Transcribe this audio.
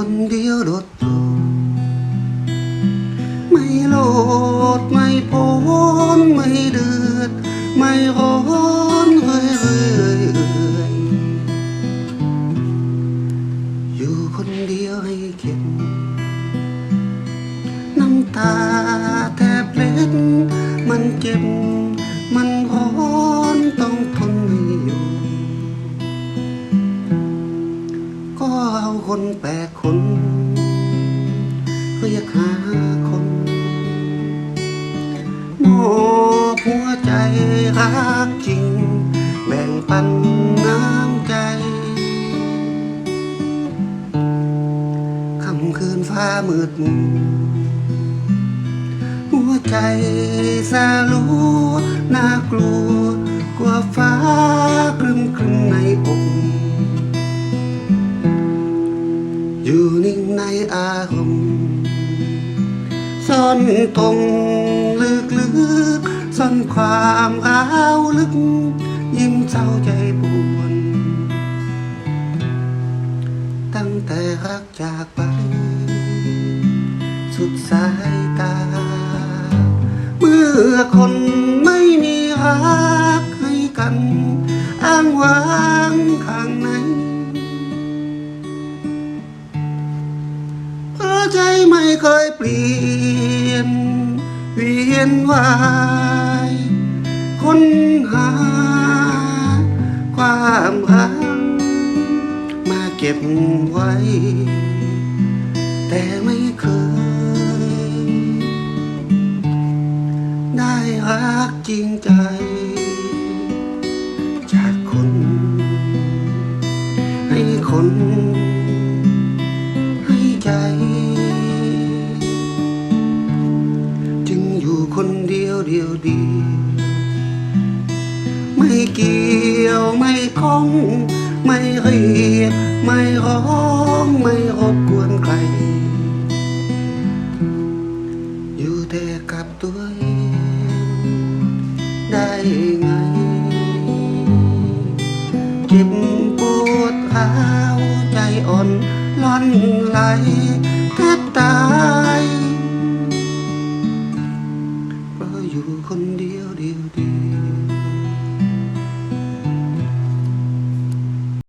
คนเดียวโดดโดดไม่โลดไม่โพนไม่เดือด ไม่ร้อนเอ้ยเอ้ยเอ้ยอยู่คนเดียวให้เก็บน้ำตาแทบเล็ดมันเจ็บ ก็เอาคนแปลกคนเรียากหาคนมอบหัวใจรักจริง แบ่งปันน้ำใจค่ำคืนฟ้ามืดมุมหัวใจสาลัวน่ากลัวกว่าฟ้า ในอารมณ์ซ่อนตรงลึกลึกๆซ่อนความร้าวลึก ยิ้มเศร้าใจปวดตั้งแต่รักจากไป สุดสายตา เมื่อคน เคยเปลี่ยนเวียนวายค้นหา ความรักมาเก็บไว้ แต่ไม่เคย ได้รักจริงใจ จากคน ให้คน เดียวดี ไม่เกี่ยวไม่คล้อง ไม่เรียกไม่ร้องไม่รบกวนใคร อยู่แต่กับตัวเองได้ไงเจ็บปวดร้าวใจอ่อนร้อนไหลแทบตาย